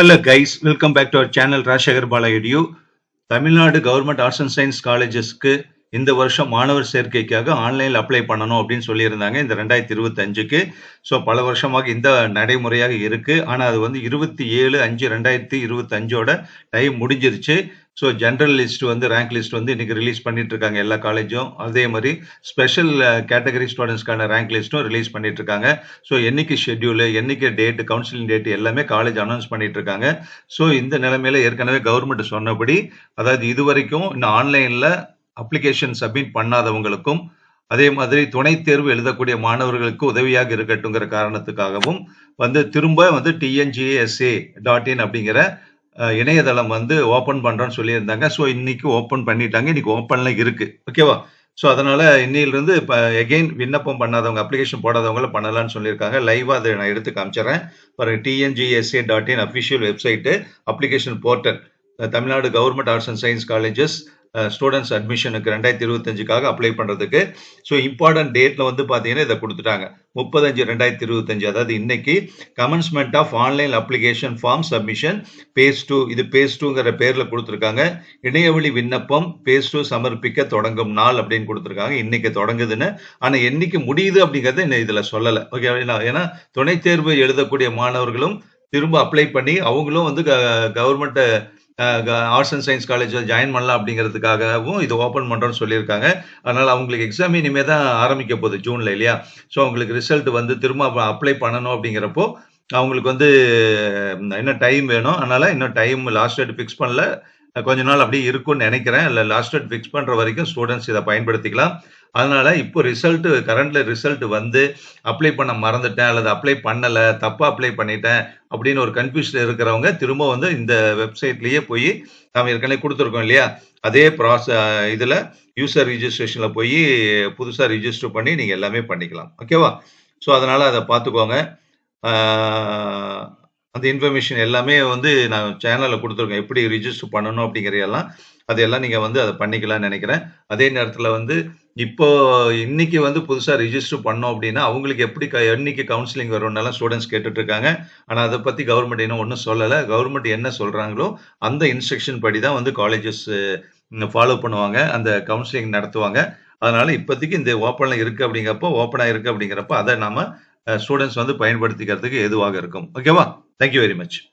Hello guys welcome back to our channel Rajasekar Bala Tamil Nadu government arts and science காலேஜஸ்க்கு இந்த வருஷம் மாணவர் சேர்க்கைக்காக ஆன்லைனில் apply பண்ணணும் அப்படின்னு சொல்லியிருந்தாங்க இந்த ரெண்டாயிரத்தி இருபத்தஞ்சுக்கு ஸோ பல வருஷமாக இந்த நடைமுறையாக இருக்கு. ஆனால் அது வந்து இருபத்தி ஏழு அஞ்சு ரெண்டாயிரத்தி இருபத்தஞ்சோட டைம் முடிஞ்சிருச்சு. ஸோ ஜென்ரல் லிஸ்ட் வந்து ரேங்க் லிஸ்ட் வந்து இன்னைக்கு ரிலீஸ் பண்ணிட்டு இருக்காங்க எல்லா காலேஜும் அதே மாதிரி ஸ்பெஷல் கேட்டகரி ஸ்டூடெண்ட்ஸ்க்கான ரேங்க் லிஸ்ட்டும் ரிலீஸ் பண்ணிட்டு இருக்காங்க ஸோ என்னைக்கு ஷெட்யூல் என்னைக்கு டேட் கவுன்சிலிங் டேட் எல்லாமே காலேஜ் அனௌன்ஸ் பண்ணிட்டு இருக்காங்க ஸோ இந்த நிலைமையில ஏற்கனவே கவர்மெண்ட் சொன்னபடி அதாவது இது வரைக்கும் இன்னும் ஆன்லைன்ல அப்ளிகேஷன் சப்மிட் பண்ணாதவங்களுக்கும் அதே மாதிரி துணைத் தேர்வு எழுதக்கூடிய மாணவர்களுக்கு உதவியாக இருக்கட்டுங்கிற காரணத்துக்காகவும் வந்து திரும்ப வந்து டிஎன்ஜிஏஎஸ்ஏ டாட் இன் அப்படிங்கிற இணையதளம் வந்து ஓப்பன் பண்ணுறோன்னு சொல்லியிருந்தாங்க. ஸோ இன்னைக்கு ஓப்பன் பண்ணிட்டாங்க. இன்னைக்கு ஓப்பனில் இருக்குது ஓகேவா ஸோ அதனால் இன்னிலிருந்து இப்போ எகெயின் விண்ணப்பம் பண்ணாதவங்க அப்ளிகேஷன் போடாதவங்கள பண்ணலாம்னு சொல்லியிருக்காங்க. லைவாக அதை நான் எடுத்து காமிச்சிடுறேன். பாருங்க TNGASA dot in official website application portal Tamil Nadu government arts and science colleges students அட்மிஷனுக்கு ரெண்டாயிரத்தி இருபத்தஞ்சுக்காக அப்ளை பண்ணுறதுக்கு ஸோ இம்பார்ட்டன்ட் டேட்டில் வந்து பார்த்தீங்கன்னா இதை கொடுத்துட்டாங்க. முப்பத்தஞ்சு ரெண்டாயிரத்தி இருபத்தஞ்சு. அதாவது இன்னைக்கு commencement of online application form submission phase two இது பேஸ் டூங்கிற பேரில் கொடுத்துருக்காங்க. இணையவழி விண்ணப்பம் பேஸ் டூ சமர்ப்பிக்க தொடங்கும் நாள் அப்படின்னு கொடுத்துருக்காங்க. இன்னைக்கு தொடங்குதுன்னு. ஆனால் என்னைக்கு முடியுது அப்படிங்கிறத இன்னும் இதில் சொல்லலை. ஓகே ஏன்னா துணைத் தேர்வு எழுதக்கூடிய மாணவர்களும் திரும்ப அப்ளை பண்ணி அவங்களும் வந்து கவர்மெண்ட்டை ஆர்ட்ஸ் அண்ட் சயின்ஸ் காலேஜில் ஜாயின் பண்ணலாம் அப்படிங்கிறதுக்காகவும் இது ஓப்பன் பண்ணுறோன்னு சொல்லியிருக்காங்க. அதனால் அவங்களுக்கு எக்ஸாம் இனிமேல் தான் ஆரம்பிக்க போகுது ஜூனில் இல்லையா? ஸோ அவங்களுக்கு ரிசல்ட் வந்து திரும்ப அப்ளை பண்ணணும் அப்படிங்கிறப்போ அவங்களுக்கு வந்து இன்னும் டைம் வேணும்? அதனால் இன்னும் டைம் லாஸ்ட் டேட் ஃபிக்ஸ் பண்ணல. கொஞ்ச நாள் அப்படியே இருக்கும்னு நினைக்கிறேன். இல்லை லாஸ்ட் டேட் ஃபிக்ஸ் பண்ணுற வரைக்கும் ஸ்டூடெண்ட்ஸ் இதை பயன்படுத்திக்கலாம். அதனால இப்போ ரிசல்ட் கரண்ட்ல ரிசல்ட் வந்து அப்ளை பண்ண மறந்துட்டேன் அல்லது அப்ளை பண்ணலை தப்பா அப்ளை பண்ணிட்டேன் அப்படின்னு ஒரு கன்ஃபியூஷன் இருக்கிறவங்க திரும்ப வந்து இந்த வெப்சைட்லயே போய் நாம் ஏற்கனவே கொடுத்துருக்கோம் இல்லையா? அதே ப்ராச இதுல யூசர் ரிஜிஸ்ட்ரேஷன்ல போய் புதுசா ரிஜிஸ்டர் பண்ணி நீங்க எல்லாமே பண்ணிக்கலாம். ஓகேவா ஸோ அதனால அதை பார்த்துக்கோங்க. ஆஹ் அந்த இன்ஃபர்மேஷன் எல்லாமே வந்து நான் சேனலில் கொடுத்துருக்கேன். எப்படி ரிஜிஸ்டர் பண்ணணும் அப்படிங்கிறதெல்லாம் அதையெல்லாம் நீங்கள் வந்து அதை பண்ணிக்கலாம்னு நினைக்கிறேன். அதே நேரத்தில் வந்து இப்போ இன்னைக்கு வந்து புதுசாக ரிஜிஸ்டர் பண்ணோம் அப்படின்னா அவங்களுக்கு எப்படி க என்னைக்கு கவுன்சிலிங் வரும்னாலும் ஸ்டூடெண்ட்ஸ் கேட்டுட்டு இருக்காங்க ஆனால் அதை பற்றி கவர்மெண்ட் இன்னும் ஒன்றும் சொல்லலை. கவர்மெண்ட் என்ன சொல்கிறாங்களோ அந்த இன்ஸ்ட்ரக்ஷன் படி தான் வந்து காலேஜஸ் ஃபாலோ பண்ணுவாங்க. அந்த கவுன்சிலிங் நடத்துவாங்க. அதனால இப்போதைக்கு இந்த ஓப்பனில் இருக்குது அப்படிங்கிறப்போ ஓப்பனாக இருக்குது அப்படிங்கிறப்போ அதை நாம் ஸ்டூடெண்ட்ஸ் வந்து பயன்படுத்திக்கிறதுக்கு எதுவாக இருக்கும். ஓகேவா தேங்க்யூ வெரி மச்